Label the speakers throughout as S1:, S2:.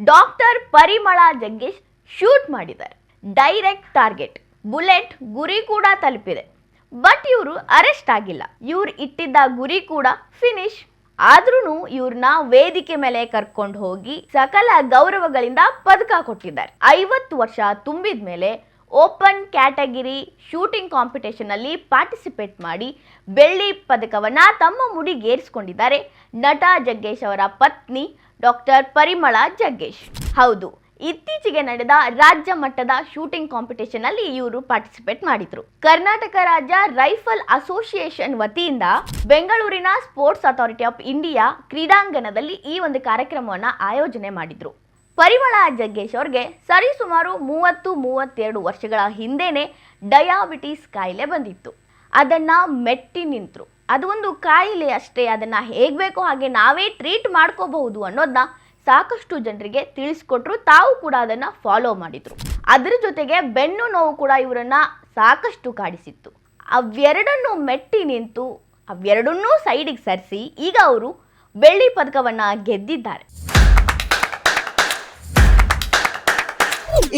S1: Doctor Parimala Jaggesh shoot ಮಾಡಿದ್ದಾರೆ. Direct target. Bullet ಗುರಿ ಕೂಡ ತಲುಪಿದೆ. ಬಟ್ ಇವರು ಅರೆಸ್ಟ್ ಆಗಿಲ್ಲ. ಇವ್ರು ಇಟ್ಟಿದ್ದ ಗುರಿ ಕೂಡ ಫಿನಿಶ್. ಆದ್ರೂ ಇವ್ರನ್ನ ವೇದಿಕೆ ಮೇಲೆ ಕರ್ಕೊಂಡು ಹೋಗಿ ಸಕಲ ಗೌರವಗಳಿಂದ ಪದಕ ಕೊಟ್ಟಿದ್ದಾರೆ. ಐವತ್ತು ವರ್ಷ ತುಂಬಿದ ಮೇಲೆ ಓಪನ್ ಕ್ಯಾಟಗಿರಿ ಶೂಟಿಂಗ್ ಕಾಂಪಿಟೇಷನ್ ಅಲ್ಲಿ ಪಾರ್ಟಿಸಿಪೇಟ್ ಮಾಡಿ ಬೆಳ್ಳಿ ಪದಕವನ್ನ ತಮ್ಮ ಮುಡಿಗೇರಿಸಿಕೊಂಡಿದ್ದಾರೆ ನಟ ಜಗ್ಗೇಶ್ ಅವರ ಪತ್ನಿ ಡಾಕ್ಟರ್ ಪರಿಮಳ ಜಗ್ಗೇಶ್. ಹೌದು, ಇತ್ತೀಚೆಗೆ ನಡೆದ ರಾಜ್ಯ ಮಟ್ಟದ ಶೂಟಿಂಗ್ ಕಾಂಪಿಟೇಷನ್ ಅಲ್ಲಿ ಇವರು ಪಾರ್ಟಿಸಿಪೇಟ್ ಮಾಡಿದ್ರು. ಕರ್ನಾಟಕ ರಾಜ್ಯ ರೈಫಲ್ ಅಸೋಸಿಯೇಷನ್ ವತಿಯಿಂದ ಬೆಂಗಳೂರಿನ ಸ್ಪೋರ್ಟ್ಸ್ ಅಥಾರಿಟಿ ಆಫ್ ಇಂಡಿಯಾ ಕ್ರೀಡಾಂಗಣದಲ್ಲಿ ಈ ಒಂದು ಕಾರ್ಯಕ್ರಮವನ್ನು ಆಯೋಜನೆ ಮಾಡಿದ್ರು. ಪರಿಮಳ ಜಗ್ಗೇಶ್ ಅವ್ರಿಗೆ ಸರಿಸುಮಾರು ಮೂವತ್ತು ಮೂವತ್ತೆರಡು ವರ್ಷಗಳ ಹಿಂದೆನೆ ಡಯಾಬಿಟಿಸ್ ಕಾಯಿಲೆ ಬಂದಿತ್ತು. ಅದನ್ನ ಮೆಟ್ಟಿ ನಿಂತರು. ಅದು ಒಂದು ಕಾಯಿಲೆ ಅಷ್ಟೇ. ಅದನ್ನ ಹೇಗೆ ಬೇಕೋ ಹಾಗೆ ನಾವೇ ಟ್ರೀಟ್ ಮಾಡ್ಕೋಬಹುದು ಅನ್ನೋದನ್ನ ಸಾಕಷ್ಟು ಜನರಿಗೆ ತಿಳಿಸ್ಕೊಟ್ರು. ತಾವು ಕೂಡ ಅದನ್ನ ಫಾಲೋ ಮಾಡಿದ್ರು. ಅದರ ಜೊತೆಗೆ ಬೆನ್ನು ನೋವು ಕೂಡ ಇವರನ್ನ ಸಾಕಷ್ಟು ಕಾಡಿಸಿತ್ತು. ಅವೆರಡನ್ನು ಮೆಟ್ಟಿ ನಿಂತು, ಅವೆರಡನ್ನೂ ಸೈಡಿಗೆ ಸರಿಸಿ ಈಗ ಅವರು ಬೆಳ್ಳಿ ಪದಕವನ್ನ ಗೆದ್ದಿದ್ದಾರೆ.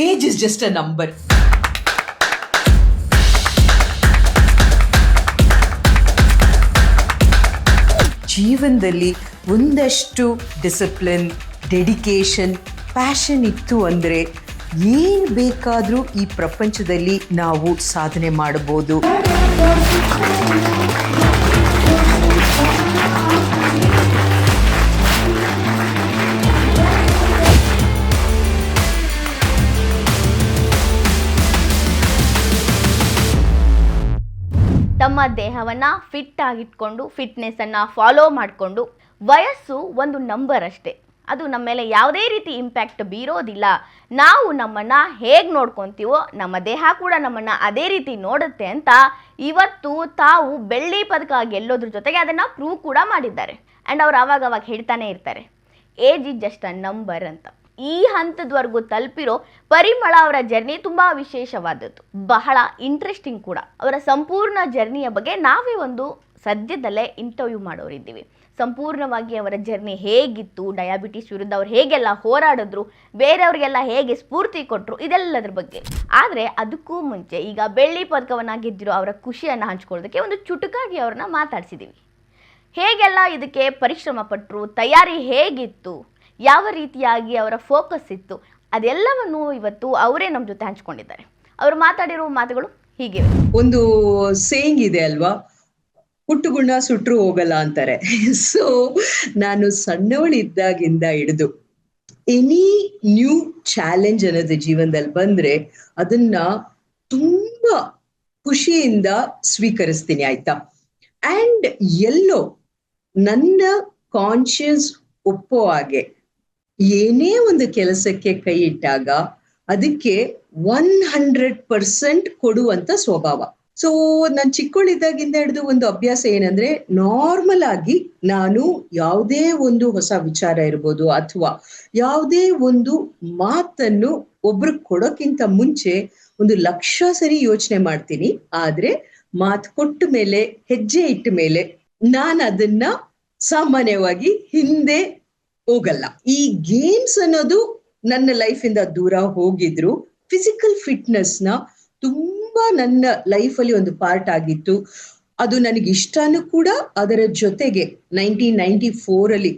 S2: Age is just a number. ಜೀವನದಲ್ಲಿ ಒಂದಷ್ಟು ಡಿಸಿಪ್ಲಿನ್ ಡೆಡಿಕೇಷನ್ ಪ್ಯಾಷನ್ ಇತ್ತು ಅಂದರೆ ಏನು ಬೇಕಾದರೂ ಈ ಪ್ರಪಂಚದಲ್ಲಿ ನಾವು ಸಾಧನೆ ಮಾಡಬಹುದು.
S1: ತಮ್ಮ ದೇಹವನ್ನು ಫಿಟ್ ಆಗಿಟ್ಕೊಂಡು ಫಿಟ್ನೆಸ್ಸನ್ನು ಫಾಲೋ ಮಾಡಿಕೊಂಡು, ವಯಸ್ಸು ಒಂದು ನಂಬರ್ ಅಷ್ಟೇ. ಅದು ನಮ್ಮ ಮೇಲೆ ಯಾವುದೇ ರೀತಿ ಇಂಪ್ಯಾಕ್ಟ್ ಬೀರೋದಿಲ್ಲ. ನಾವು ನಮ್ಮನ್ನು ಹೇಗೆ ನೋಡ್ಕೊತೀವೋ, ನಮ್ಮ ದೇಹ ಕೂಡ ನಮ್ಮನ್ನು ಅದೇ ರೀತಿ ನೋಡುತ್ತೆ ಅಂತ ಇವತ್ತು ತಾವು ಬೆಳ್ಳಿ ಪದಕ ಗೆಲ್ಲೋದ್ರ ಜೊತೆಗೆ ಅದನ್ನು ಪ್ರೂವ್ ಕೂಡ ಮಾಡಿದ್ದಾರೆ. ಆ್ಯಂಡ್ ಅವ್ರು ಆವಾಗ ಅವಾಗ ಹೇಳ್ತಾನೆ ಇರ್ತಾರೆ age is just a number ಅಂತ. ಈ ಹಂತದವರೆಗೂ ತಲುಪಿರೋ ಪರಿಮಳ ಅವರ ಜರ್ನಿ ತುಂಬಾ ವಿಶೇಷವಾದದ್ದು. ಬಹಳ ಇಂಟ್ರೆಸ್ಟಿಂಗ್ ಕೂಡ. ಅವರ ಸಂಪೂರ್ಣ ಜರ್ನಿಯ ಬಗ್ಗೆ ನಾವೇ ಒಂದು ಸದ್ಯದಲ್ಲೇ ಇಂಟರ್ವ್ಯೂ ಮಾಡೋರಿದ್ದೀವಿ ಸಂಪೂರ್ಣವಾಗಿ ಅವರ ಜರ್ನಿ ಹೇಗಿತ್ತು ಡಯಾಬಿಟಿಸ್ ವಿರುದ್ಧ ಅವ್ರು ಹೇಗೆಲ್ಲ ಹೋರಾಡಿದ್ರು, ಬೇರೆಯವ್ರಿಗೆಲ್ಲ ಹೇಗೆ ಸ್ಫೂರ್ತಿ ಕೊಟ್ಟರು ಇದೆಲ್ಲದ್ರ ಬಗ್ಗೆ. ಆದರೆ ಅದಕ್ಕೂ ಮುಂಚೆ ಈಗ ಬೆಳ್ಳಿ ಪದಕವನ್ನು ಗೆದ್ದಿರೋ ಅವರ ಖುಷಿಯನ್ನು ಹಂಚ್ಕೊಳ್ಳೋದಕ್ಕೆ ಒಂದು ಚುಟುಕಾಗಿ ಅವ್ರನ್ನ ಮಾತಾಡ್ಸಿದ್ದೀವಿ ಹೇಗೆಲ್ಲ ಇದಕ್ಕೆ ಪರಿಶ್ರಮ ಪಟ್ಟರು ತಯಾರಿ ಹೇಗಿತ್ತು ಯಾವ ರೀತಿಯಾಗಿ ಅವರ ಫೋಕಸ್ ಇತ್ತು, ಅದೆಲ್ಲವನ್ನು ಇವತ್ತು ಅವರೇ ನಮ್ಮ ಜೊತೆ ಹಂಚ್ಕೊಂಡಿದ್ದಾರೆ. ಅವರು ಮಾತಾಡಿರೋ ಮಾತುಗಳು ಹೀಗೆ.
S2: ಒಂದು ಸೇಯಿಂಗ್ ಇದೆ ಅಲ್ವಾ? ಹುಟ್ಟುಗುಣ ಸುಟ್ರು ಹೋಗಲ್ಲ ಅಂತಾರೆ. ಸೊ ನಾನು ಸಣ್ಣವಳಿದ್ದಾಗಿಂದ ಹಿಡಿದು ಎನಿ ನ್ಯೂ ಚಾಲೆಂಜ್ ಅನ್ನೋದು ಜೀವನದಲ್ಲಿ ಬಂದ್ರೆ ಅದನ್ನ ತುಂಬಾ ಖುಷಿಯಿಂದ ಸ್ವೀಕರಿಸ್ತೀನಿ ಆಯ್ತಾ? ಅಂಡ್ ಎಲ್ಲೋ ನನ್ನ ಕಾನ್ಶಿಯಸ್ ಒಪ್ಪೋ ಹಾಗೆ ಏನೇ ಒಂದು ಕೆಲಸಕ್ಕೆ ಕೈ ಇಟ್ಟಾಗ ಅದಕ್ಕೆ ಒನ್ ಹಂಡ್ರೆಡ್ ಪರ್ಸೆಂಟ್ ಕೊಡುವಂತ ಸ್ವಭಾವ. ಸೊ ನಾನು ಚಿಕ್ಕವಳಿದ್ದಾಗಿಂದ ಹಿಡಿದು ಒಂದು ಅಭ್ಯಾಸ ಏನಂದ್ರೆ ನಾರ್ಮಲ್ ಆಗಿ ನಾನು ಯಾವುದೇ ಒಂದು ಹೊಸ ವಿಚಾರ ಇರ್ಬೋದು ಅಥವಾ ಯಾವುದೇ ಒಂದು ಮಾತನ್ನು ಒಬ್ರು ಕೊಡೋಕ್ಕಿಂತ ಮುಂಚೆ ಒಂದು ಲಕ್ಷ ಸರಿ ಯೋಚನೆ ಮಾಡ್ತೀನಿ. ಆದ್ರೆ ಮಾತು ಕೊಟ್ಟ ಮೇಲೆ, ಹೆಜ್ಜೆ ಇಟ್ಟ ಮೇಲೆ ನಾನು ಅದನ್ನ ಸಾಮಾನ್ಯವಾಗಿ ಹಿಂದೆ ಹೋಗಲ್ಲ. ಈ ಗೇಮ್ಸ್ ಅನ್ನೋದು ನನ್ನ ಲೈಫ್ ಇಂದ ದೂರ ಹೋಗಿದ್ರು. ಫಿಸಿಕಲ್ ಫಿಟ್ನೆಸ್ನ ತುಂಬಾ ನನ್ನ ಲೈಫ್ ಅಲ್ಲಿ ಒಂದು ಪಾರ್ಟ್ ಆಗಿತ್ತು. ಅದು ನನಗೆ ಇಷ್ಟನೂ ಕೂಡ ಅದರ ಜೊತೆಗೆ ನೈನ್ಟೀನ್ ನೈನ್ಟಿ ಫೋರ್ ಅಲ್ಲಿ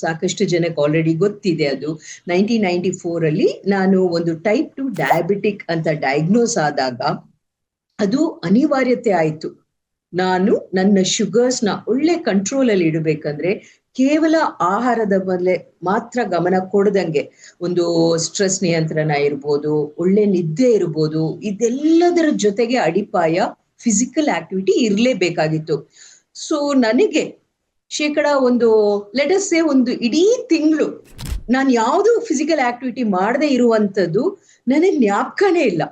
S2: ಸಾಕಷ್ಟು ಜನಕ್ಕೆ ಆಲ್ರೆಡಿ ಗೊತ್ತಿದೆ ಅದು. ನೈನ್ಟೀನ್ ನೈನ್ಟಿ ಫೋರ್ ಅಲ್ಲಿ ನಾನು ಒಂದು ಟೈಪ್ ಟು ಡಯಾಬಿಟಿಕ್ ಅಂತ ಡಯಾಗ್ನೋಸ್ ಆದಾಗ ಅದು ಅನಿವಾರ್ಯತೆ ಆಯ್ತು. ನಾನು ನನ್ನ ಶುಗರ್ಸ್ನ ಒಳ್ಳೆ ಕಂಟ್ರೋಲ್ ಅಲ್ಲಿ ಇಡಬೇಕಂದ್ರೆ ಕೇವಲ ಆಹಾರದ ಮೇಲೆ ಮಾತ್ರ ಗಮನ ಕೊಡದಂಗೆ ಒಂದು ಸ್ಟ್ರೆಸ್ ನಿಯಂತ್ರಣ ಇರ್ಬೋದು, ಒಳ್ಳೆ ನಿದ್ದೆ ಇರ್ಬೋದು, ಇದೆಲ್ಲದರ ಜೊತೆಗೆ ಅಡಿಪಾಯ ಫಿಸಿಕಲ್ ಆಕ್ಟಿವಿಟಿ ಇರಲೇಬೇಕಾಗಿತ್ತು. ಸೊ ನನಗೆ ಶೇಕಡ ಒಂದು ಲೆಟಸ್ಸೇ ಒಂದು ಇಡೀ ತಿಂಗಳು ನಾನು ಯಾವುದು ಫಿಸಿಕಲ್ ಆಕ್ಟಿವಿಟಿ ಮಾಡದೇ ಇರುವಂಥದ್ದು ನನಗೆ ಜ್ಞಾಪಕನೇ ಇಲ್ಲ.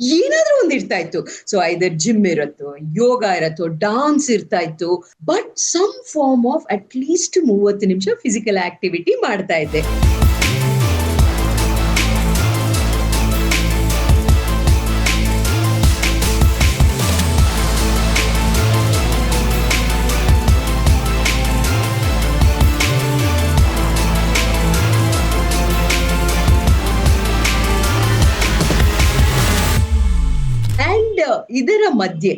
S2: ಏನಾದ್ರೂ ಒಂದ್ ಇರ್ತಾ ಇತ್ತು ಸೊ ಐದರ್ ಜಿಮ್ ಇರತ್ತೋ, ಯೋಗ ಇರತ್ತೋ ಡಾನ್ಸ್ ಇರ್ತಾ ಇತ್ತು but some form of at least ಮೂವತ್ತು ನಿಮಿಷ ಫಿಸಿಕಲ್ ಆಕ್ಟಿವಿಟಿ ಮಾಡ್ತಾ ಇದ್ದೆ. ಇದರ ಮಧ್ಯೆ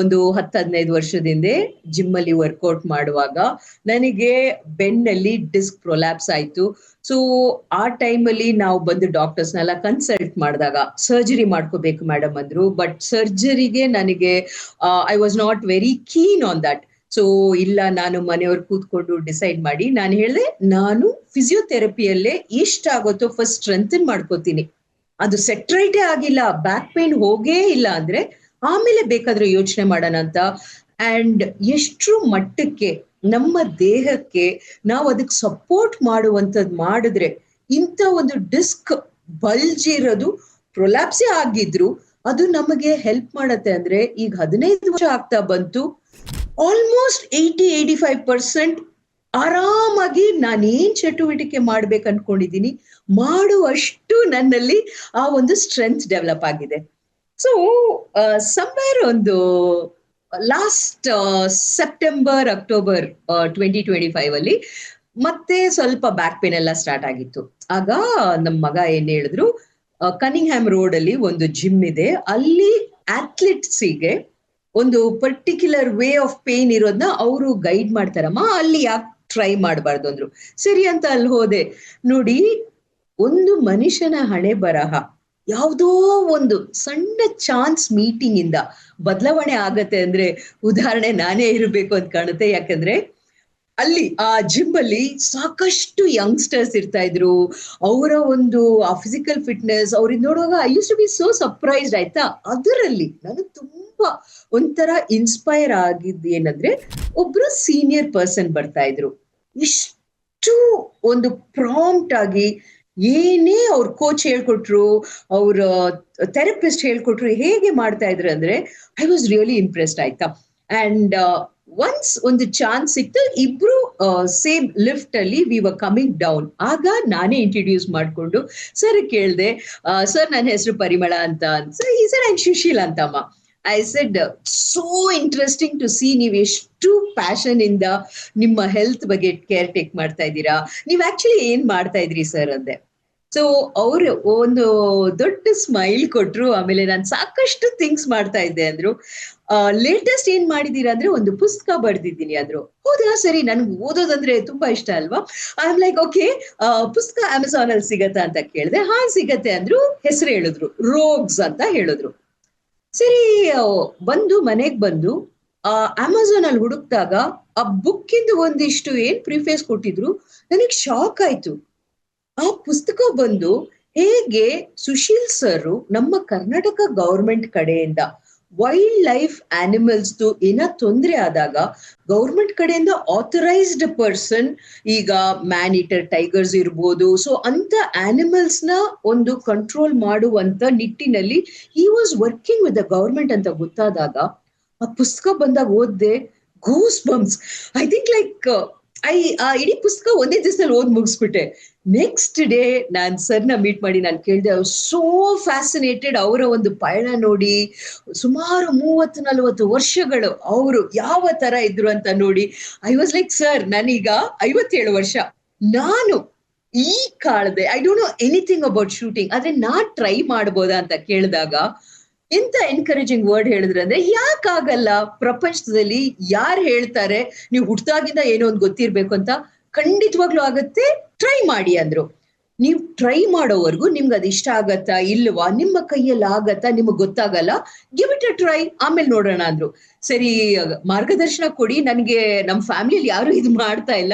S2: ಒಂದು ಹತ್ತು, ಹದಿನೈದು ವರ್ಷದಿಂದ ಜಿಮ್ ಅಲ್ಲಿ ವರ್ಕೌಟ್ ಮಾಡುವಾಗ ನನಗೆ ಬೆನ್ನಲ್ಲಿ ಡಿಸ್ಕ್ ಪ್ರೊಲ್ಯಾಪ್ಸ್ ಆಯ್ತು. ಸೊ ಆ ಟೈಮಲ್ಲಿ ನಾವು ಬಂದು ಡಾಕ್ಟರ್ಸ್ನೆಲ್ಲ ಕನ್ಸಲ್ಟ್ ಮಾಡಿದಾಗ, ಸರ್ಜರಿ ಮಾಡ್ಕೋಬೇಕು ಮೇಡಮ್ ಅಂದ್ರು. ಬಟ್ ಸರ್ಜರಿಗೆ ನನಗೆ I was not very keen on that so ಇಲ್ಲ, ನಾನು ಮನೆಯವ್ರು ಕೂತ್ಕೊಂಡು ಡಿಸೈಡ್ ಮಾಡಿ, ನಾನು ಹೇಳಿದೆ, ನಾನು ಫಿಸಿಯೋಥೆರಪಿಯಲ್ಲೇ ಎಷ್ಟಾಗುತ್ತೋ ಫಸ್ಟ್ ಸ್ಟ್ರೆಂಥನ್ ಮಾಡ್ಕೋತೀನಿ. ಅದು ಸೆಟ್ರೈಟೇ ಆಗಿಲ್ಲ ಬ್ಯಾಕ್ ಪೇನ್ ಹೋಗೇ ಇಲ್ಲ ಅಂದ್ರೆ ಆಮೇಲೆ ಬೇಕಾದ್ರೆ ಯೋಚನೆ ಮಾಡೋಣ ಅಂತ. ಅಂಡ್ ಎಷ್ಟು ಮಟ್ಟಕ್ಕೆ, ನಮ್ಮ ದೇಹಕ್ಕೆ ನಾವು ಅದಕ್ಕೆ ಸಪೋರ್ಟ್ ಮಾಡುವಂಥದ್ದು ಮಾಡಿದ್ರೆ ಇಂಥ ಒಂದು ಡಿಸ್ಕ್ ಬಲ್ಜ್ ಇರೋದು ಪ್ರೊಲ್ಯಾಪ್ಸೇ ಆಗಿದ್ರು, ಅದು ನಮಗೆ ಹೆಲ್ಪ್ ಮಾಡತ್ತೆ ಅಂದ್ರೆ ಈಗ ಹದಿನೈದು ವರ್ಷ ಆಗ್ತಾ ಬಂತು. Almost eighty eighty five percent ಆರಾಮಾಗಿ ನಾನೇನ್ ಚಟುವಟಿಕೆ ಮಾಡ್ಬೇಕು ಅನ್ಕೊಂಡಿದ್ದೀನಿ ಮಾಡುವಷ್ಟು ನನ್ನಲ್ಲಿ ಆ ಒಂದು ಸ್ಟ್ರೆಂತ್ ಡೆವಲಪ್ ಆಗಿದೆ. ಸೊ ಸಮ್ವೇರ್ ಒಂದು last September October twenty twenty five ಅಲ್ಲಿ ಮತ್ತೆ ಸ್ವಲ್ಪ ಬ್ಯಾಕ್ ಪೇನ್ ಎಲ್ಲ ಸ್ಟಾರ್ಟ್ ಆಗಿತ್ತು. ಆಗ ನಮ್ಮ ಮಗ ಏನ್ ಹೇಳಿದ್ರು ಕನಿಂಗ್ ಹ್ಯಾಮ್ ರೋಡ್ ಅಲ್ಲಿ ಒಂದು ಜಿಮ್ ಇದೆ. ಅಲ್ಲಿ ಅಥ್ಲೆಟ್ಸಿಗೆ ಒಂದು ಪರ್ಟಿಕ್ಯುಲರ್ ವೇ ಆಫ್ ಪೇನ್ ಇರೋದನ್ನ ಅವರು ಗೈಡ್ ಮಾಡ್ತಾರಮ್ಮ. ಅಲ್ಲಿ ಯಾಕೆ ಟ್ರೈ ಮಾಡಬಾರ್ದು ಅಂದ್ರು. ಸರಿ ಅಂತ ಅಲ್ಲಿ ಹೋದೆ. ನೋಡಿ, ಒಂದು ಮನುಷ್ಯನ ಹಣೆ ಬರಹ, ಯಾವುದೋ ಒಂದು ಸಣ್ಣ ಚಾನ್ಸ್ ಮೀಟಿಂಗ್ ಇಂದ ಬದಲಾವಣೆ ಆಗತ್ತೆ ಅಂದ್ರೆ ಉದಾಹರಣೆ ನಾನೇ ಇರಬೇಕು ಅಂತ ಕಾಣುತ್ತೆ. ಯಾಕಂದ್ರೆ ಅಲ್ಲಿ ಆ ಜಿಮ್ ಅಲ್ಲಿ ಸಾಕಷ್ಟು ಯಂಗ್ಸ್ಟರ್ಸ್ ಇರ್ತಾ ಇದ್ರು. ಅವರ ಒಂದು, ಆ ಫಿಸಿಕಲ್ ಫಿಟ್ನೆಸ್ ಅವ್ರಿಗೆ ನೋಡುವಾಗ I used to be so surprised ಆಯ್ತಾ? ಅದರಲ್ಲಿ ನನಗೆ ತುಂಬಾ ಒಂಥರ ಇನ್ಸ್ಪೈರ್ ಆಗಿದ್ದು ಏನಂದ್ರೆ, ಒಬ್ರು ಸೀನಿಯರ್ ಪರ್ಸನ್ ಬರ್ತಾ ಇದ್ರು. ಇಷ್ಟು ಒಂದು ಪ್ರಾಂಪ್ಟ್ ಆಗಿ ಏನೇ ಅವ್ರ ಕೋಚ್ ಹೇಳ್ಕೊಟ್ರು, ಅವ್ರ ಥೆರಪಿಸ್ಟ್ ಹೇಳ್ಕೊಟ್ರು, ಹೇಗೆ ಮಾಡ್ತಾ ಇದ್ರು ಅಂದ್ರೆ ಐ ವಾಸ್ ರಿಯಲಿ ಇಂಪ್ರೆಸ್ಡ್ ಆಯ್ತಾ? ಅಂಡ್ ಒನ್ಸ್ ಒಂದು ಚಾನ್ಸ್ ಸಿಕ್ತು, ಇಬ್ರು ಸೇಮ್ ಲಿಫ್ಟ್ ಅಲ್ಲಿ ವಿ ವರ್ ಕಮಿಂಗ್ ಡೌನ್ ಆಗ ನಾನೇ ಇಂಟ್ರೊಡ್ಯೂಸ್ ಮಾಡಿಕೊಂಡು ಸರ್ ಕೇಳಿದೆ ಸರ್ ನನ್ನ ಹೆಸರು ಪರಿಮಳ ಅಂತ ಸರ್ ಈ sir and Sushil ಅಂತಮ್ಮ. I said so interesting to see ನೀವು ಎಷ್ಟು ಪ್ಯಾಷನ್ ಇಂದ ನಿಮ್ಮ ಹೆಲ್ತ್ ಬಗ್ಗೆ ಕೇರ್ ಟೇಕ್ ಮಾಡ್ತಾ ಇದ್ದೀರಾ? ನೀವು ಆಕ್ಚುಲಿ ಏನ್ ಮಾಡ್ತಾ ಇದ್ರಿ ಸರ್ ಅಂದೆ. ಸೊ ಅವರು ಒಂದು ದೊಡ್ಡ ಸ್ಮೈಲ್ ಕೊಟ್ರು, ಆಮೇಲೆ ನಾನು ಸಾಕಷ್ಟು ಥಿಂಗ್ಸ್ ಮಾಡ್ತಾ ಇದ್ದೆ ಅಂದ್ರು. ಲೇಟೆಸ್ಟ್ ಏನ್ ಮಾಡಿದೀರಾ ಅಂದ್ರೆ ಒಂದು ಪುಸ್ತಕ ಬರ್ದಿದ್ದೀನಿ ಅಂದ್ರು. ಹೌದಾ? ಸರಿ, ನನ್ಗೆ ಓದೋದಂದ್ರೆ ತುಂಬಾ ಇಷ್ಟ ಅಲ್ವಾ? ಐ ಆಮ್ ಲೈಕ್ ಓಕೆ ಪುಸ್ತಕ ಅಮೆಝಾನ್ ಅಲ್ಲಿ ಸಿಗತ್ತಾ ಅಂತ ಕೇಳಿದೆ, ಹಾ, ಸಿಗತ್ತೆ ಅಂದ್ರು. ಹೆಸರು ಹೇಳಿದ್ರು ರೋಗ್ಸ್ ಅಂತ ಹೇಳಿದ್ರು. ಸರಿ ಬಂದು, ಮನೆಗ್ ಬಂದು ಅಮೆಝಾನ್ ಅಲ್ಲಿ ಹುಡುಕ್ದಾಗ, ಆ ಬುಕ್ಕಿಂದು ಒಂದಿಷ್ಟು ಏನ್ ಪ್ರಿಫೇಸ್ ಕೊಟ್ಟಿದ್ರು, ನನಗ್ ಶಾಕ್ ಆಯ್ತು. ಆ ಪುಸ್ತಕ ಬಂದು ಹೇಗೆ ಸುಶೀಲ್ ಸರ್ ನಮ್ಮ ಕರ್ನಾಟಕ ಗೌರ್ಮೆಂಟ್ ಕಡೆಯಿಂದ ವೈಲ್ಡ್ ಲೈಫ್ ಆನಿಮಲ್ಸ್ ಏನ ತೊಂದರೆ ಆದಾಗ ಗೌರ್ಮೆಂಟ್ ಕಡೆಯಿಂದ ಆಥರೈಸ್ಡ್ ಪರ್ಸನ್ ಈಗ ಮ್ಯಾನ್ ಈಟರ್ ಟೈಗರ್ಸ್ ಇರ್ಬೋದು. ಸೊ ಅಂತ ಆನಿಮಲ್ಸ್ನ ಒಂದು ಕಂಟ್ರೋಲ್ ಮಾಡುವಂತ ನಿಟ್ಟಿನಲ್ಲಿ ಈ was working with the government ಅಂತ ಗೊತ್ತಾದಾಗ ಆ ಪುಸ್ತಕ ಬಂದಾಗ ಓದ್ದೆ goose bumps I think like I ಆ, ಇಡೀ ಪುಸ್ತಕ ಒಂದೇ ದಿವಸದಲ್ಲಿ ಓದ್ ಮುಗಿಸ್ಬಿಟ್ಟೆ. ನೆಕ್ಸ್ಟ್ ಡೇ ನಾನ್ ಸರ್ನ ಮೀಟ್ ಮಾಡಿ ನಾನು ಕೇಳಿದೆ ಸೋ ಫ್ಯಾಸಿನೇಟೆಡ್ ಅವರ ಒಂದು ಪಯಣ ನೋಡಿ, ಸುಮಾರು ಮೂವತ್ತು, ನಲವತ್ತು ವರ್ಷಗಳು ಅವರು ಯಾವ ತರ ಇದ್ರು ಅಂತ ನೋಡಿ ಐ ವಾಸ್ ಲೈಕ್ ಸರ್ ನಾನೀಗ ಐವತ್ತೇಳು ವರ್ಷ. ನಾನು ಈ ಕಾಳದೆ I don't know anything about shooting ಆದ್ರೆ ನಾ ಟ್ರೈ ಮಾಡ್ಬೋದಾ ಅಂತ ಕೇಳಿದಾಗ, ಎಂತ ಎನ್ಕರೇಜಿಂಗ್ ವರ್ಡ್ ಹೇಳಿದ್ರೆ ಅಂದ್ರೆ, ಯಾಕಾಗಲ್ಲ, ಪ್ರಪಂಚದಲ್ಲಿ ಯಾರು ಹೇಳ್ತಾರೆ, ನೀವು ಹುಟ್ಟಾಗಿಂದ ಏನೋ ಒಂದು ಗೊತ್ತಿರ್ಬೇಕು ಅಂತ ಖಂಡಿತವಾಗ್ಲೂ ಆಗತ್ತೆ. ಟ್ರೈ ಮಾಡಿ ಅಂದ್ರು. ನೀವು ಟ್ರೈ ಮಾಡೋವರೆಗೂ ನಿಮ್ಗೆ ಅದು ಇಷ್ಟ ಆಗತ್ತಾ ಇಲ್ವಾ? ನಿಮ್ಮ ಕೈಯಲ್ಲಿ ಆಗತ್ತಾ? ನಿಮಗೆ ಗೊತ್ತಾಗಲ್ಲ? ಗಿವ್ ಇಟ್ ಅ ಟ್ರೈ ಆಮೇಲೆ ನೋಡೋಣ ಅಂದ್ರು. ಸರಿ, ಮಾರ್ಗದರ್ಶನ ಕೊಡಿ. ನನಗೆ ನಮ್ ಫ್ಯಾಮಿಲಿಯಲ್ಲಿ ಯಾರು ಇದು ಮಾಡ್ತಾ ಇಲ್ಲ.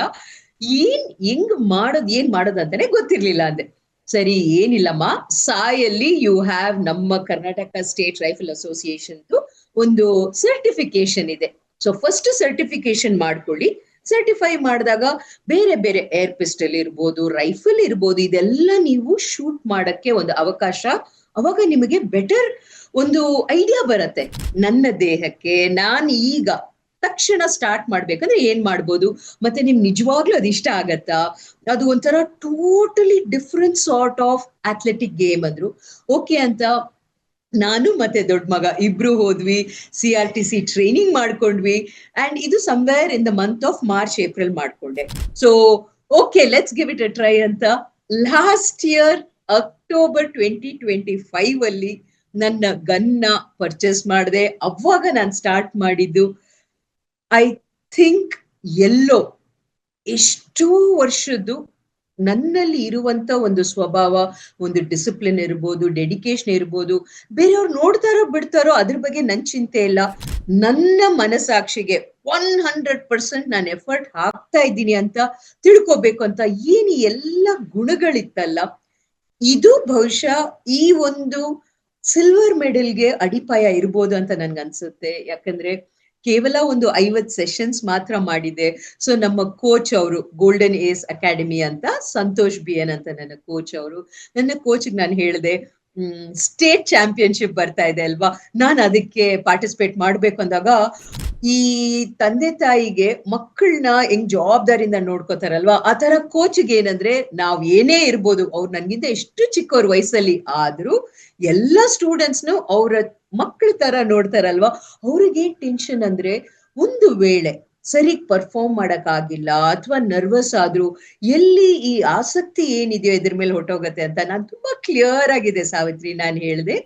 S2: ಏನ್, ಹೆಂಗ್ ಮಾಡೋದ್, ಏನ್ ಮಾಡೋದ್ ಅಂತಾನೆ ಗೊತ್ತಿರ್ಲಿಲ್ಲ ಅಂದ್ರೆ ಸರಿ, ಏನಿಲ್ಲಮ್ಮ. ಸಾಯಲ್ಲಿ ಯು ಹ್ಯಾವ್ ನಮ್ಮ ಕರ್ನಾಟಕ ಸ್ಟೇಟ್ ರೈಫಲ್ ಅಸೋಸಿಯೇಷನ್ ಒಂದು ಸರ್ಟಿಫಿಕೇಶನ್ ಇದೆ. ಸೊ ಫಸ್ಟ್ ಸರ್ಟಿಫಿಕೇಶನ್ ಮಾಡ್ಕೊಳ್ಳಿ. ಸರ್ಟಿಫೈ ಮಾಡಿದಾಗ ಬೇರೆ ಬೇರೆ ಏರ್ ಪಿಸ್ಟಲ್ ಇರ್ಬೋದು ರೈಫಲ್ ಇರ್ಬೋದು, ಇದೆಲ್ಲ ನೀವು ಶೂಟ್ ಮಾಡಕ್ಕೆ ಒಂದು ಅವಕಾಶ. ಅವಾಗ ನಿಮಗೆ ಬೆಟರ್ ಒಂದು ಐಡಿಯಾ ಬರುತ್ತೆ. ನನ್ನ ದೇಹಕ್ಕೆ ನಾನು ಈಗ ತಕ್ಷಣ ಸ್ಟಾರ್ಟ್ ಮಾಡ್ಬೇಕಂದ್ರೆ ಏನ್ ಮಾಡ್ಬೋದು? ಮತ್ತೆ ನಿಮ್ ನಿಜವಾಗ್ಲೂ ಅದು ಇಷ್ಟ ಆಗತ್ತಾ? ಅದು ಒಂಥರ totally different sort of athletic game ಅಂದ್ರು. ಓಕೆ ಅಂತ ನಾನು ಮತ್ತೆ ದೊಡ್ಡ ಮಗ, ಇಬ್ರು ಹೋದ್ವಿ C R T C training ಮಾಡ್ಕೊಂಡ್ವಿ ಅಂಡ್ ಇದು somewhere in the month of March April ಮಾಡ್ಕೊಂಡೆ. So okay let's give it a try ಅಂತ last year October twenty twenty five ಅಲ್ಲಿ ನನ್ನ ಗನ್ನ ಪರ್ಚೇಸ್ ಮಾಡಿದೆ. ಅವಾಗ ನಾನು ಸ್ಟಾರ್ಟ್ ಮಾಡಿದ್ದು ಐ ಥಿಂಕ್ ಎಲ್ಲೋ ಎಷ್ಟೋ ವರ್ಷದ್ದು ನನ್ನಲ್ಲಿ ಇರುವಂತ ಒಂದು ಸ್ವಭಾವ, ಒಂದು ಡಿಸಿಪ್ಲಿನ್ ಇರ್ಬೋದು ಡೆಡಿಕೇಶನ್ ಇರ್ಬೋದು, ಬೇರೆಯವ್ರು ನೋಡ್ತಾರೋ ಬಿಡ್ತಾರೋ ಅದ್ರ ಬಗ್ಗೆ ನನ್ ಚಿಂತೆ ಇಲ್ಲ. ನನ್ನ ಮನಸಾಕ್ಷಿಗೆ ಒನ್ ಹಂಡ್ರೆಡ್ ಪರ್ಸೆಂಟ್ ನಾನು ಎಫರ್ಟ್ ಹಾಕ್ತಾ ಇದ್ದೀನಿ ಅಂತ ತಿಳ್ಕೊಬೇಕು ಅಂತ ಏನು ಎಲ್ಲ ಗುಣಗಳಿತ್ತಲ್ಲ, ಇದು ಬಹುಶಃ ಈ ಒಂದು ಸಿಲ್ವರ್ ಮೆಡಲ್ಗೆ ಅಡಿಪಾಯ ಇರ್ಬೋದು ಅಂತ ನನ್ಗನ್ಸುತ್ತೆ. ಯಾಕಂದ್ರೆ ಕೇವಲ ಒಂದು ಐವತ್ ಸೆಷನ್ಸ್ ಮಾತ್ರ ಮಾಡಿದೆ. ಸೊ ನಮ್ಮ ಕೋಚ್ ಅವರು ಗೋಲ್ಡನ್ ಏಸ್ ಅಕಾಡೆಮಿ ಅಂತ, ಸಂತೋಷ್ ಬಿ ಎನ್ ಅಂತ ನನ್ನ ಕೋಚ್ ಅವರು. ನನ್ನ ಕೋಚ್ ನಾನು ಹೇಳಿದೆ ಸ್ಟೇಟ್ ಚಾಂಪಿಯನ್ಶಿಪ್ ಬರ್ತಾ ಇದೆ ಅಲ್ವಾ? ನಾನು ಅದಕ್ಕೆ ಪಾರ್ಟಿಸಿಪೇಟ್ ಮಾಡ್ಬೇಕು ಅಂದಾಗ, ಈ ತಂದೆ ತಾಯಿಗೆ ಮಕ್ಕಳನ್ನ ಹೆಂಗ್ ಜವಾಬ್ದಾರಿಯಿಂದ ನೋಡ್ಕೋತಾರಲ್ವಾ? ಆ ತರ ಕೋಚ್ಗೆ ಏನಂದ್ರೆ, ನಾವ್ ಏನೇ ಇರ್ಬೋದು, ಅವ್ರು ನನ್ಗಿಂತ ಎಷ್ಟು ಚಿಕ್ಕವ್ರ ವಯಸ್ಸಲ್ಲಿ ಆದ್ರೂ, ಎಲ್ಲಾ ಸ್ಟೂಡೆಂಟ್ಸ್ನು ಅವ್ರ ಮಕ್ಕಳ ತರ ನೋಡ್ತಾರಲ್ವಾ? ಅವ್ರಿಗೇನ್ ಟೆನ್ಷನ್ ಅಂದ್ರೆ ಒಂದು ವೇಳೆ ಸರಿ ಪರ್ಫಾರ್ಮ್ ಮಾಡಕ್ ಆಗಿಲ್ಲ ಅಥವಾ ನರ್ವಸ್ ಆದ್ರು ಎಲ್ಲಿ ಈ ಆಸಕ್ತಿ ಏನಿದೆಯೋ ಇದ್ರ ಮೇಲೆ ಹೊಟ್ಟೋಗತ್ತೆ ಅಂತ ನಾನ್ ತುಂಬಾ ಕ್ಲಿಯರ್ ಆಗಿದೆ ಸಾವಿತ್ರಿ ನಾನು ಹೇಳಿದೆ.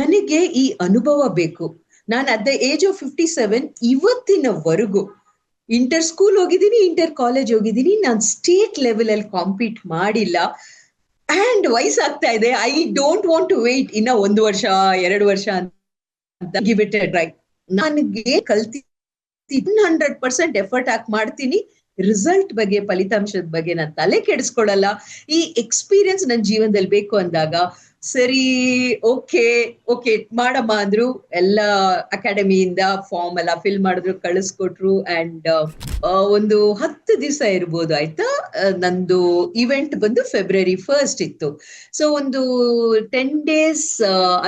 S2: ನನಗೆ ಈ ಅನುಭವ ಬೇಕು. ನಾನು at age of fifty seven ಇವತ್ತಿನವರೆಗೂ ಇಂಟರ್ ಸ್ಕೂಲ್ ಹೋಗಿದ್ದೀನಿ ಇಂಟರ್ ಕಾಲೇಜ್ ಹೋಗಿದ್ದೀನಿ, ನಾನು ಸ್ಟೇಟ್ ಲೆವೆಲ್ ಅಲ್ಲಿ ಕಾಂಪೀಟ್ ಮಾಡಿಲ್ಲ. ಅಂಡ್ ವಯಸ್ಸಾಗ್ತಾ ಇದೆ. I don't want to wait ಇನ್ನ ಒಂದು ವರ್ಷ, ಎರಡು ವರ್ಷ ಅಂತ. ಗಿವ್ ಇಟ್ ರೈಟ್ ನನಗೆ ಕಲ್ತಿ ಹಂಡ್ರೆಡ್ ಪರ್ಸೆಂಟ್ ಎಫರ್ಟ್ ಹಾಕಿ ಮಾಡ್ತೀನಿ. ರಿಸಲ್ಟ್ ಬಗ್ಗೆ, ಫಲಿತಾಂಶದ ಬಗ್ಗೆ ನಾನು ತಲೆ ಕೆಡಿಸ್ಕೊಳ್ಳಲ್ಲ. ಈ ಎಕ್ಸ್ಪೀರಿಯನ್ಸ್ ನನ್ನ ಜೀವನದಲ್ಲಿ ಬೇಕು ಅಂದಾಗ ಸರಿ, ಓಕೆ ಓಕೆ, ಮಾಡಮ್ಮ ಅಂದ್ರು ಎಲ್ಲ ಅಕಾಡೆಮಿಯಿಂದ ಫಾರ್ಮ್ ಎಲ್ಲ ಫಿಲ್ ಮಾಡಿದ್ರು, ಕಳಿಸ್ಕೊಟ್ರು ಅಂಡ್ ಒಂದು ಹತ್ತು ದಿವಸ ಇರ್ಬೋದು ಆಯ್ತಾ? ನಂದು ಇವೆಂಟ್ ಬಂದು ಫೆಬ್ರವರಿ ಫಸ್ಟ್ ಇತ್ತು. ಸೊ ಒಂದು ಟೆನ್ ಡೇಸ್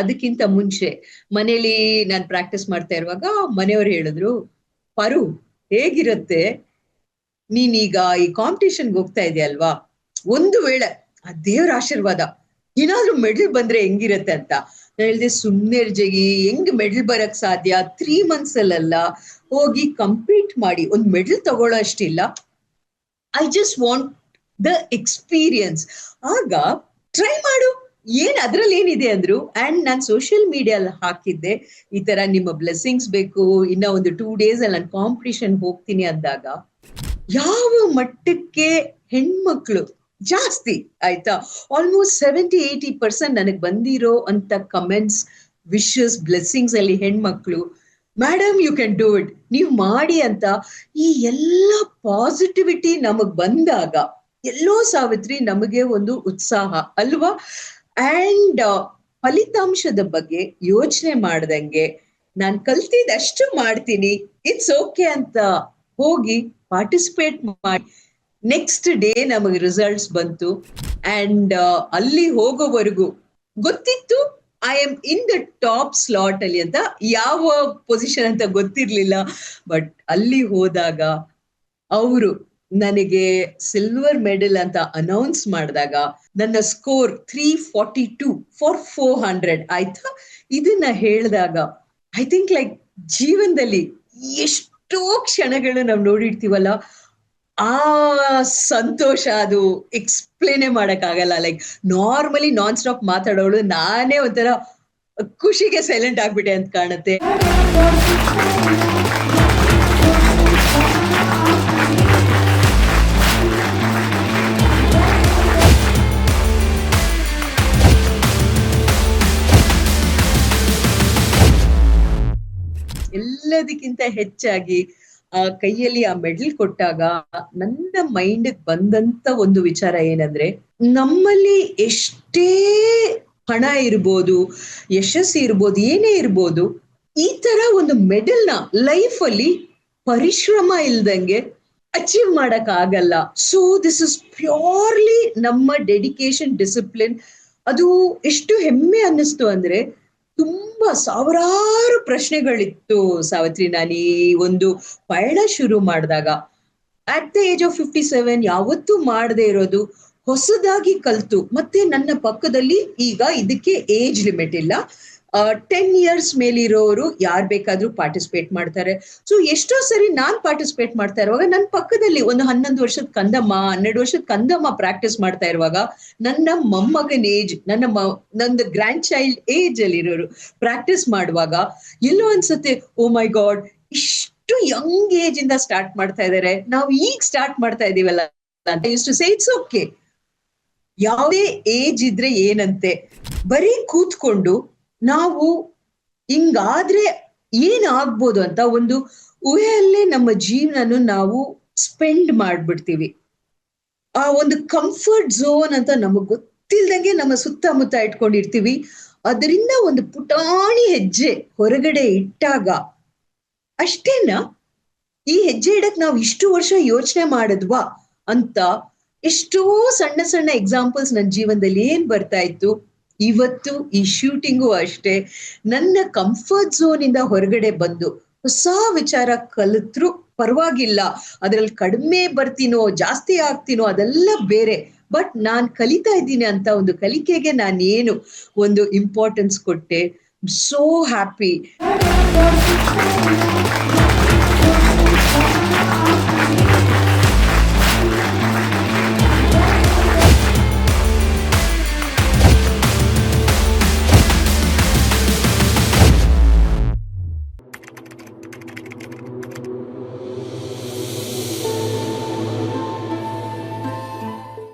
S2: ಅದಕ್ಕಿಂತ ಮುಂಚೆ ಮನೇಲಿ ನಾನು ಪ್ರಾಕ್ಟೀಸ್ ಮಾಡ್ತಾ ಇರುವಾಗ ಮನೆಯವ್ರು ಹೇಳಿದ್ರು, ಪರು, ಹೇಗಿರುತ್ತೆ? ನೀನೀಗ ಈ ಕಾಂಪಿಟೇಷನ್ಗೆ ಹೋಗ್ತಾ ಇದೆಯಲ್ವಾ? ಒಂದು ವೇಳೆ ಆ ದೇವ್ರ ಆಶೀರ್ವಾದ? ಏನಾದ್ರೂ ಮೆಡಲ್ ಬಂದ್ರೆ ಹೆಂಗಿರತ್ತೆ ಅಂತ? ನಾನು ಹೇಳಿದೆ ಸುಮ್ನೆ ಜಗಿ, ಹೆಂಗ್ ಮೆಡಲ್ ಬರಕ್ ಸಾಧ್ಯ? ತ್ರೀ ಮಂತ್ಸ್ ಅಲ್ಲ ಹೋಗಿ ಕಂಪೀಟ್ ಮಾಡಿ. ಒಂದ್ ಮೆಡಲ್ ತಗೊಳ್ಳೋ ಅಷ್ಟಿಲ್ಲ. I just want the experience ಆಗ ಟ್ರೈ ಮಾಡು. ಏನ್ ಅದ್ರಲ್ಲಿ ಏನಿದೆ ಅಂದ್ರು? ಅಂಡ್ ನಾನು ಸೋಷಿಯಲ್ ಮೀಡಿಯಲ್ಲಿ ಹಾಕಿದ್ದೆ. ಈ ತರ ನಿಮ್ಮ ಬ್ಲೆಸ್ಸಿಂಗ್ಸ್ ಬೇಕು. ಇನ್ನ ಒಂದು ಟೂ ಡೇಸ್ ಅಲ್ಲಿ ನಾನು ಕಾಂಪಿಟಿಷನ್ ಹೋಗ್ತೀನಿ ಅಂದಾಗ, ಯಾವ ಮಟ್ಟಕ್ಕೆ ಹೆಣ್ಮಕ್ಳು ಜಾಸ್ತಿ, ಆಯ್ತಾ? ಆಲ್ಮೋಸ್ಟ್ ಸೆವೆಂಟಿ ಏಯ್ಟಿ ಪರ್ಸೆಂಟ್ ನನಗೆ ಬಂದಿರೋ ಅಂತ ಕಮೆಂಟ್ಸ್ ವಿಶಸ್ ಬ್ಲೆಸ್ಸಿಂಗ್ಸ್ ಅಲ್ಲಿ ಹೆಣ್ಮಕ್ಳು madam you can do it ನೀವು ಮಾಡಿ ಅಂತ. ಈ ಎಲ್ಲ ಪಾಸಿಟಿವಿಟಿ ನಮಗ್ ಬಂದಾಗ, ಎಲ್ಲೋ ಸಾವಿತ್ರಿ ನಮಗೆ ಒಂದು ಉತ್ಸಾಹ, ಅಲ್ವಾ? ಅಂಡ್ ಫಲಿತಾಂಶದ ಬಗ್ಗೆ ಯೋಚನೆ ಮಾಡ್ದಂಗೆ ನಾನ್ ಕಲ್ತಿದ್ದಷ್ಟು ಮಾಡ್ತೀನಿ. ಇಟ್ಸ್ ಓಕೆ ಅಂತ ಹೋಗಿ ಪಾರ್ಟಿಸಿಪೇಟ್ ಮಾಡಿ. ನೆಕ್ಸ್ಟ್ ಡೇ ನಮಗೆ ರಿಸಲ್ಟ್ಸ್ ಬಂತು. ಅಂಡ್ ಅಲ್ಲಿ ಹೋಗೋವರೆಗೂ ಗೊತ್ತಿತ್ತು I am in the top slot ಅಲ್ಲಿ ಅಂತ ಯಾವ ಪೊಸಿಷನ್ ಅಂತ ಗೊತ್ತಿರ್ಲಿಲ್ಲ. ಬಟ್ ಅಲ್ಲಿ ಹೋದಾಗ ಅವರು ನನಗೆ ಸಿಲ್ವರ್ ಮೆಡಲ್ ಅಂತ ಅನೌನ್ಸ್ ಮಾಡಿದಾಗ ನನ್ನ score three forty two for four hundred ಆಯ್ತಾ? ಇದನ್ನ ಹೇಳಿದಾಗ ಐ ಥಿಂಕ್ ಲೈಕ್ ಜೀವನದಲ್ಲಿ ಎಷ್ಟೋ ಕ್ಷಣಗಳು ನಾವು ನೋಡಿರ್ತೀವಲ್ಲ ಆ ಸಂತೋಷ ಅದು ಎಕ್ಸ್ಪ್ಲೇನೇ ಮಾಡಕ್ ಆಗಲ್ಲ ಲೈಕ್ ನಾರ್ಮಲಿ ನಾನ್ ಸ್ಟಾಪ್ ಮಾತಾಡೋಳು ನಾನೇ ಒಂಥರ ಖುಷಿಗೆ ಸೈಲೆಂಟ್ ಆಗ್ಬಿಟ್ಟೆ ಅಂತ ಕಾಣುತ್ತೆ. ಎಲ್ಲದಕ್ಕಿಂತ ಹೆಚ್ಚಾಗಿ ಆ ಕೈಯಲ್ಲಿ ಆ ಮೆಡಲ್ ಕೊಟ್ಟಾಗ ನನ್ನ ಮೈಂಡ್ ಬಂದಂತ ಒಂದು ವಿಚಾರ ಏನಂದ್ರೆ, ನಮ್ಮಲ್ಲಿ ಎಷ್ಟೇ ಹಣ ಇರ್ಬೋದು, ಯಶಸ್ಸು ಇರ್ಬೋದು, ಏನೇ ಇರ್ಬೋದು, ಈ ತರ ಒಂದು ಮೆಡಲ್ನ ಲೈಫ್ ಅಲ್ಲಿ ಪರಿಶ್ರಮ ಇಲ್ದಂಗೆ ಅಚೀವ್ ಮಾಡಕ್ ಆಗಲ್ಲ. ಸೊ ದಿಸ್ ಇಸ್ ಪ್ಯೂರ್ಲಿ ನಮ್ಮ ಡೆಡಿಕೇಶನ್ ಡಿಸಿಪ್ಲಿನ್ ಅದು ಎಷ್ಟು ಹೆಮ್ಮೆ ಅನ್ನಿಸ್ತು ಅಂದ್ರೆ ತುಂಬಾ ಸಾವಿರಾರು ಪ್ರಶ್ನೆಗಳಿತ್ತು ಸಾವಿತ್ರಿ. ನಾನಿ ಒಂದು ಪಯಣ ಶುರು ಮಾಡಿದಾಗ. At the age of fifty seven ಯಾವತ್ತೂ ಮಾಡದೆ ಇರೋದು ಹೊಸದಾಗಿ ಕಲ್ತು. ಮತ್ತೆ ನನ್ನ ಪಕ್ಕದಲ್ಲಿ ಈಗ ಇದಕ್ಕೆ ಏಜ್ ಲಿಮಿಟ್ ಇಲ್ಲ. ಟೆನ್ ಇಯರ್ಸ್ ಮೇಲಿರೋರು ಯಾರು ಬೇಕಾದ್ರೂ ಪಾರ್ಟಿಸಿಪೇಟ್ ಮಾಡ್ತಾರೆ. ಸೊ ಎಷ್ಟೋ ಸರಿ ನಾನ್ ಪಾರ್ಟಿಸಿಪೇಟ್ ಮಾಡ್ತಾ ಇರುವಾಗ ನನ್ನ ಪಕ್ಕದಲ್ಲಿ ಒಂದು ಹನ್ನೊಂದು ವರ್ಷದ ಕಂದಮ್ಮ, ಹನ್ನೆರಡು ವರ್ಷದ ಕಂದಮ್ಮ ಪ್ರಾಕ್ಟೀಸ್ ಮಾಡ್ತಾ ಇರುವಾಗ ನನ್ನ ಮೊಮ್ಮಗನ ಏಜ್ ನನ್ನ ಮ, ನಂದು ಗ್ರ್ಯಾಂಡ್ ಚೈಲ್ಡ್ ಏಜ್ ಅಲ್ಲಿರೋರು ಪ್ರಾಕ್ಟೀಸ್ ಮಾಡುವಾಗ ಎಲ್ಲೋ ಅನ್ಸುತ್ತೆ ಓ ಮೈ ಗಾಡ್ ಇಷ್ಟು ಯಂಗ್ ಏಜ್ ಇಂದ ಸ್ಟಾರ್ಟ್ ಮಾಡ್ತಾ ಇದಾರೆ. ನಾವು ಈಗ ಸ್ಟಾರ್ಟ್ ಮಾಡ್ತಾ ಇದೀವಲ್ಲ ಅಂತ ಇಷ್ಟು ಇಟ್ಸ್ ಓಕೆ ಯಾವುದೇ ಏಜ್ ಇದ್ರೆ ಏನಂತೆ? ಬರೀ ಕೂತ್ಕೊಂಡು ನಾವು ಹಿಂಗಾದ್ರೆ ಏನ್ ಆಗ್ಬೋದು ಅಂತ ಒಂದು ಊಹೆಯಲ್ಲಿ ನಮ್ಮ ಜೀವನ ನಾವು ಸ್ಪೆಂಡ್ ಮಾಡ್ಬಿಡ್ತೀವಿ. ಆ ಒಂದು ಕಂಫರ್ಟ್ ಝೋನ್ ಅಂತ ನಮಗ್ ಗೊತ್ತಿಲ್ದಂಗೆ ನಮ್ಮ ಸುತ್ತಮುತ್ತ ಇಟ್ಕೊಂಡಿರ್ತೀವಿ. ಅದರಿಂದ ಒಂದು ಪುಟಾಣಿ ಹೆಜ್ಜೆ ಹೊರಗಡೆ ಇಟ್ಟಾಗ ಅಷ್ಟೇನ ಈ ಹೆಜ್ಜೆ ಇಡಕ್ ನಾವು ಇಷ್ಟು ವರ್ಷ ಯೋಚನೆ ಮಾಡಿದ್ವಾ ಅಂತ ಎಷ್ಟೋ ಸಣ್ಣ ಸಣ್ಣ ಎಕ್ಸಾಂಪಲ್ಸ್ ನನ್ನ ಜೀವನದಲ್ಲಿ ಏನ್ ಬರ್ತಾ ಇತ್ತು. ಇವತ್ತು ಈ ಶೂಟಿಂಗು ಅಷ್ಟೇ. ನನ್ನ ಕಂಫರ್ಟ್ ಝೋನ್ ಇಂದ ಹೊರಗಡೆ ಬಂದು ಹೊಸ ವಿಚಾರ ಕಲಿತ್ರು ಪರವಾಗಿಲ್ಲ. ಅದ್ರಲ್ಲಿ ಕಡಿಮೆ ಬರ್ತೀನೋ, ಜಾಸ್ತಿ ಆಗ್ತೀನೋ ಅದೆಲ್ಲ ಬೇರೆ. ಬಟ್ ನಾನ್ ಕಲಿತಾ ಇದ್ದೀನಿ ಅಂತ ಒಂದು ಕಲಿಕೆಗೆ ನಾನು ಏನು ಒಂದು ಇಂಪಾರ್ಟೆನ್ಸ್ ಕೊಟ್ಟೆ. So happy